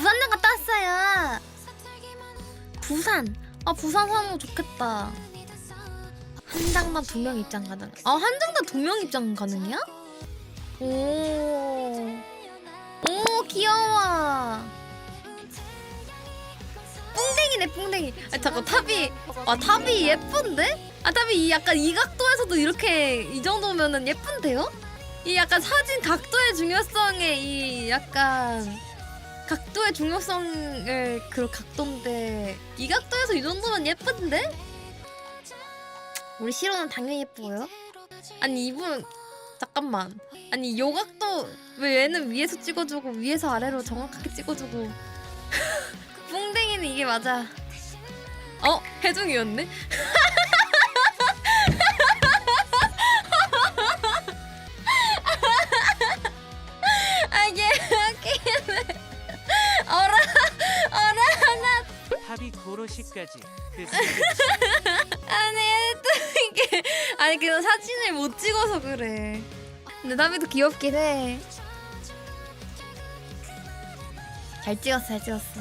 부산 갔다 왔어요. 부산. 아 부산 사는 거 좋겠다. 한 장당 두 명 입장 가능. 아한 장당 두 명 입장 가능이야? 오. 오 귀여워. 뿡댕이네 뿡댕이. 아 잠깐 탑이 아 탑이 예쁜데? 아 탑이 이 약간 이 각도에서도 이렇게 이 정도면은 예쁜데요? 이 약간 사진 각도의 중요성에 이 약간 각도의 중요성을 그 각도인데 이 각도에서 이 정도면 예쁜데? 우리 시로는 당연히 예뻐요. 아니 이분 잠깐만. 아니 요 각도 왜 얘는 위에서 찍어주고 위에서 아래로 정확하게 찍어주고 뿡댕이는 이게 맞아. 어 해중이었네. 나 탑이 고로시까지 그 아니 또 이게 아니 그냥 사진을 못 찍어서 그래. 근데 나비도 귀엽긴 해. 잘 찍었어 잘 찍었어.